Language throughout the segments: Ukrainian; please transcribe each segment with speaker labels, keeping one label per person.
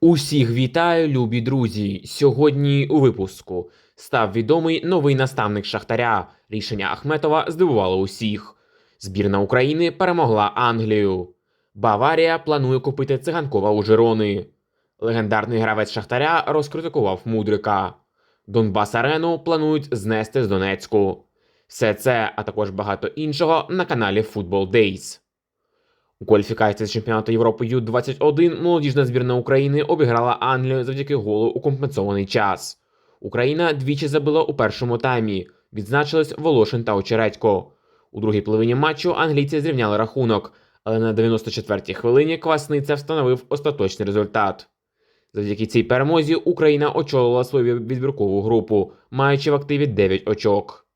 Speaker 1: Усіх вітаю, любі друзі! Сьогодні у випуску став відомий новий наставник Шахтаря. Рішення Ахметова здивувало усіх. Збірна України перемогла Англію. Баварія планує купити циганкова у Жирони. Легендарний гравець Шахтаря розкритикував Мудрика. Донбас Арену планують знести з Донецьку. Все це, а також багато іншого на каналі Football Days. У кваліфікації з чемпіонату Європи Ю-21 молодіжна збірна України обіграла Англію завдяки голу у компенсований час. Україна двічі забила у першому таймі. Відзначились Волошин та Очередько. У другій половині матчу англійці зрівняли рахунок, але на 94-й хвилині Квасниця встановив остаточний результат. Завдяки цій перемозі Україна очолила свою відбіркову групу, маючи в активі 9 очок.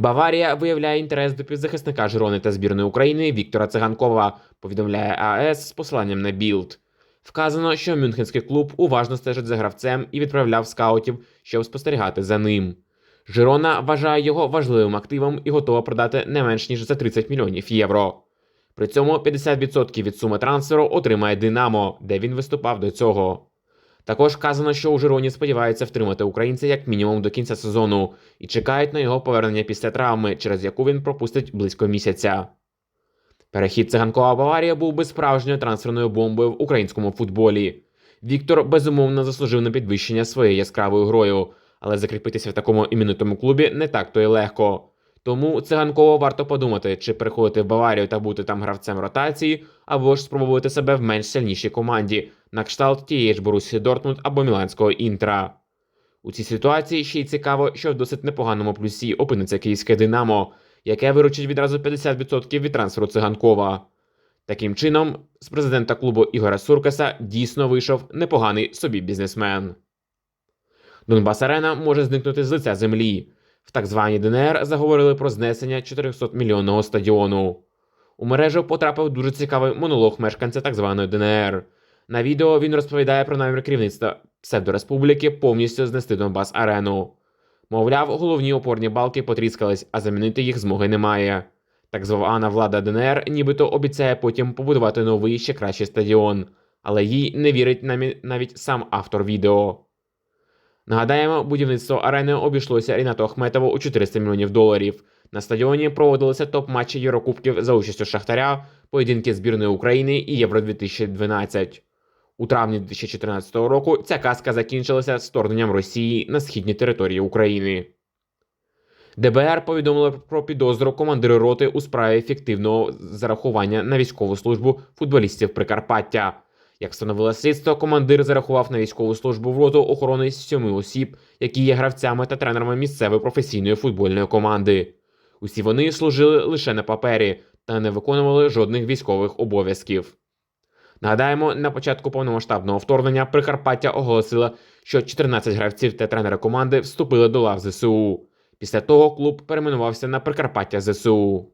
Speaker 1: Баварія виявляє інтерес до півзахисника Жирони та збірної України Віктора Циганкова, повідомляє АЕС з посиланням на білд. Вказано, що Мюнхенський клуб уважно стежить за гравцем і відправляв скаутів, щоб спостерігати за ним. Жирона вважає його важливим активом і готова продати не менш ніж за 30 мільйонів євро. При цьому 50% від суми трансферу отримає Динамо, де він виступав до цього. Також вказано, що у Жироні сподіваються втримати українця як мінімум до кінця сезону і чекають на його повернення після травми, через яку він пропустить близько місяця. Перехід циганкова Баварія був би справжньою трансферною бомбою в українському футболі. Віктор безумовно заслужив на підвищення своєю яскравою грою, але закріпитися в такому іменитому клубі не так то й легко. Тому циганково варто подумати, чи переходити в Баварію та бути там гравцем ротації, або ж спробувати себе в менш сильнішій команді, на кшталт тієї ж Борусі Дортмунд або Міланського Інтра. У цій ситуації ще й цікаво, що в досить непоганому плюсі опиниться київське Динамо, яке виручить відразу 50% від трансферу циганкова. Таким чином, з президента клубу Ігора Суркаса дійсно вийшов непоганий собі бізнесмен. Донбас Арена може зникнути з лиця землі. В так званій ДНР заговорили про знесення 400 мільйонного стадіону. У мережу потрапив дуже цікавий монолог мешканця так званої ДНР. На відео він розповідає про намір керівництва псевдореспубліки повністю знести Донбас Арену. Мовляв, головні опорні балки потріскались, а замінити їх змоги немає. Так звана влада ДНР нібито обіцяє потім побудувати новий ще кращий стадіон, але їй не вірить навіть сам автор відео. Нагадаємо, будівництво арени обійшлося Рінату Ахметову у 400 мільйонів доларів. На стадіоні проводилися топ-матчі Єврокубків за участю Шахтаря, поєдинки збірної України і Євро 2012. У травні 2014 року ця казка закінчилася вторгненням Росії на східні території України. ДБР повідомило про підозру командиру роти у справі фіктивного зарахування на військову службу футболістів Прикарпаття. Як встановило слідство, командир зарахував на військову службу в роту охорони сьоми осіб, які є гравцями та тренерами місцевої професійної футбольної команди. Усі вони служили лише на папері та не виконували жодних військових обов'язків. Нагадаємо, на початку повномасштабного вторгнення Прикарпаття оголосила, що 14 гравців та тренери команди вступили до лав ЗСУ. Після того клуб перейменувався на Прикарпаття ЗСУ.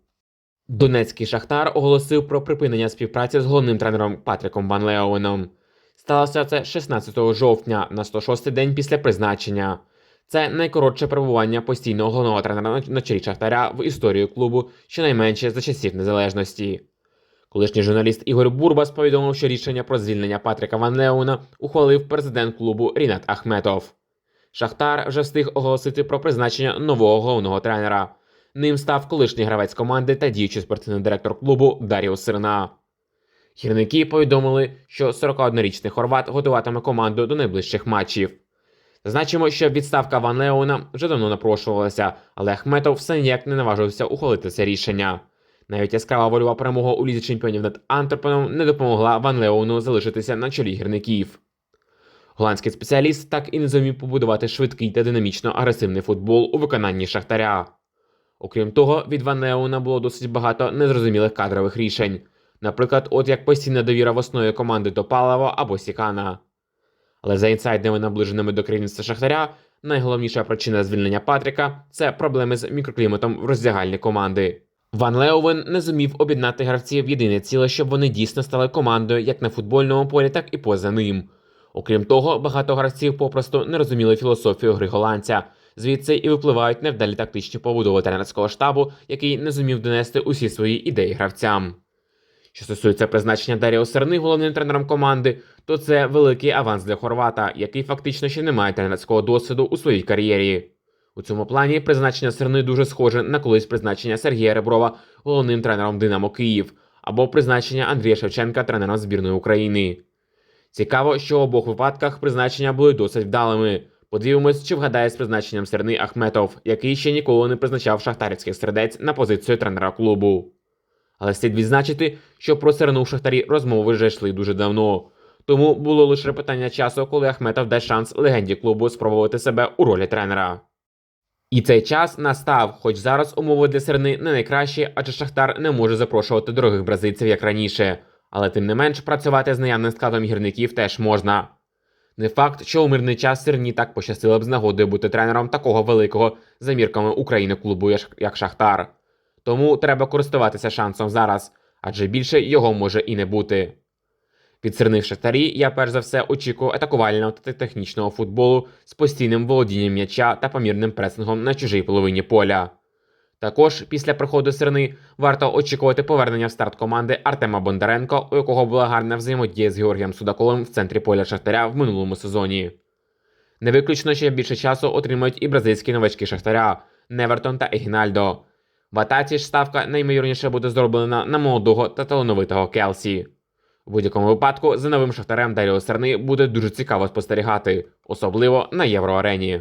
Speaker 1: Донецький Шахтар оголосив про припинення співпраці з головним тренером Патріком Ван Леоеном. Сталося це 16 жовтня на 106-й день після призначення. Це найкоротше перебування постійного головного тренера на- чолі Шахтаря в історії клубу щонайменше за часів незалежності. Колишній журналіст Ігор Бурбас повідомив, що рішення про звільнення Патріка Ван Леона ухвалив президент клубу Рінат Ахметов. Шахтар вже встиг оголосити про призначення нового головного тренера. Ним став колишній гравець команди та діючий спортивний директор клубу Даріо Сирна. Гірники повідомили, що 41-річний хорват готуватиме команду до найближчих матчів. Зазначимо, що відставка Ван Леона вже давно напрошувалася, але Ахметов все ніяк не наважився ухвалити це рішення. Навіть яскрава вольова перемога у лізі чемпіонів над Антверпеном не допомогла Ван Леону залишитися на чолі гірників. Голландський спеціаліст так і не зумів побудувати швидкий та динамічно агресивний футбол у виконанні Шахтаря. Окрім того, від Ван Леона було досить багато незрозумілих кадрових рішень. Наприклад, от як постійна довіра в основі команди до Палава або Сікана. Але за інсайдами, наближеними до керівництва Шахтаря, найголовніша причина звільнення Патріка це проблеми з мікрокліматом в роздягальні команди. Ван Леовен не зумів об'єднати гравців в єдине ціле, щоб вони дійсно стали командою як на футбольному полі, так і поза ним. Окрім того, багато гравців попросту не розуміли філософію гри голландця. Звідси і випливають невдалі тактичні побудови тренерського штабу, який не зумів донести усі свої ідеї гравцям. Що стосується призначення Даріо Серни головним тренером команди, то це великий аванс для Хорвата, який фактично ще не має тренерського досвіду у своїй кар'єрі. У цьому плані призначення Серни дуже схоже на колись призначення Сергія Реброва головним тренером Динамо Київ або призначення Андрія Шевченка тренером збірної України. Цікаво, що в обох випадках призначення були досить вдалими. Подивимось, чи вгадає з призначенням Серни Ахметов, який ще ніколи не призначав шахтарівських сердець на позицію тренера клубу. Але слід відзначити, що про Серну в Шахтарі розмови вже йшли дуже давно. Тому було лише питання часу, коли Ахметов дасть шанс легенді клубу спробувати себе у ролі тренера. І цей час настав, хоч зараз умови для Серни не найкращі, адже Шахтар не може запрошувати дорогих бразильців як раніше. Але тим не менш працювати з наявним складом гірників теж можна. Не факт, що у мирний час Серні так пощастило б з нагодою бути тренером такого великого за мірками України клубу, як Шахтар. Тому треба користуватися шансом зараз, адже більше його може і не бути. Від сирних шахтарі я перш за все очікую атакувального та технічного футболу з постійним володінням м'яча та помірним пресингом на чужій половині поля. Також після приходу сирни варто очікувати повернення в старт команди Артема Бондаренко, у якого була гарна взаємодія з Георгієм Судаковим в центрі поля Шахтаря в минулому сезоні. Не виключно, що більше часу отримають і бразильські новачки Шахтаря Невертон та Егінальдо. В атаці ж ставка наймовірніше буде зроблена на молодого та талановитого Келсі. У будь-якому випадку за новим шахтарем Даріо Серни буде дуже цікаво спостерігати, особливо на євроарені.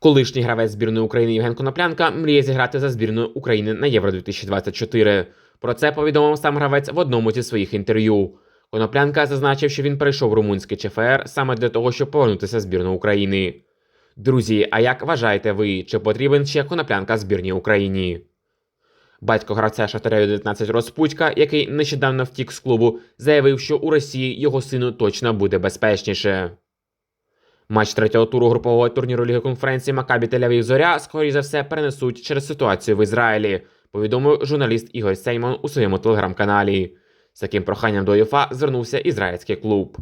Speaker 1: Колишній гравець збірної України Євген Коноплянка мріє зіграти за збірною України на Євро 2024. Про це повідомив сам гравець в одному зі своїх інтерв'ю. Коноплянка зазначив, що він перейшов румунський ЧФР саме для того, щоб повернутися збірну України. Друзі, а як вважаєте ви, чи потрібен ще коноплянка збірній Україні? Батько гравця Шахтаря 19 Розпутька, який нещодавно втік з клубу, заявив, що у Росії його сину точно буде безпечніше. Матч третього туру групового турніру Ліги конференції Макабі Тель-Авів Зоря, скоріше за все, перенесуть через ситуацію в Ізраїлі, повідомив журналіст Ігор Сеймон у своєму телеграм-каналі. З таким проханням до ЮФА звернувся ізраїльський клуб.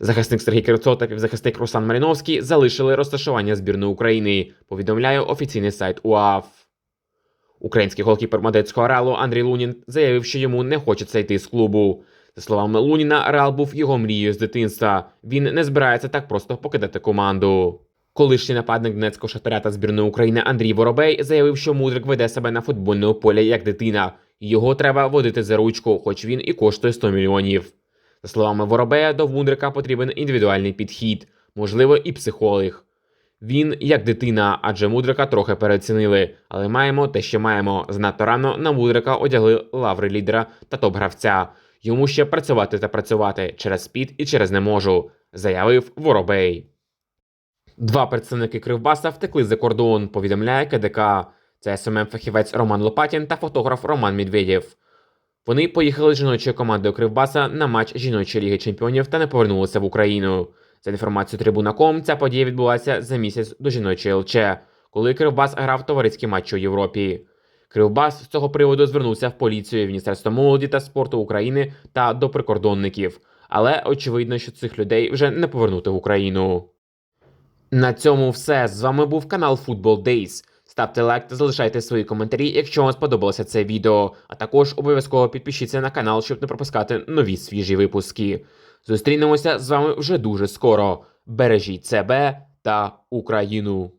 Speaker 1: Захисник Сергій Кирцов та півзахисник Руслан Маріновський залишили розташування збірної України, повідомляє офіційний сайт УАФ. Український голкіпер Мадецького Реалу Андрій Лунін заявив, що йому не хочеться йти з клубу. За словами Луніна, Реал був його мрією з дитинства. Він не збирається так просто покидати команду. Колишній нападник Донецького шахтаря та збірної України Андрій Воробей заявив, що Мудрик веде себе на футбольному полі як дитина, його треба водити за ручку, хоч він і коштує 100 мільйонів. За словами Воробея, до Мудрика потрібен індивідуальний підхід, можливо, і психолог. Він як дитина, адже мудрика трохи переоцінили, але маємо те, що маємо. Занадто рано на мудрика одягли лаври лідера та топ-гравця. Йому ще працювати та працювати через спід і через не можу, заявив Воробей. Два представники Кривбаса втекли за кордон, повідомляє КДК. Це СММ фахівець Роман Лопатін та фотограф Роман Медведєв. Вони поїхали з жіночою командою Кривбаса на матч жіночої ліги чемпіонів та не повернулися в Україну. За інформацією Трибуна.ком, ця подія відбулася за місяць до жіночої ЛЧ, коли Кривбас грав товариські матчі у Європі. Кривбас з цього приводу звернувся в поліцію, Міністерство молоді та спорту України та до прикордонників. Але очевидно, що цих людей вже не повернути в Україну. На цьому все. З вами був канал Football Days. Ставте лайк та залишайте свої коментарі, якщо вам сподобалося це відео. А також обов'язково підпишіться на канал, щоб не пропускати нові свіжі випуски. Зустрінемося з вами вже дуже скоро. Бережіть себе та Україну!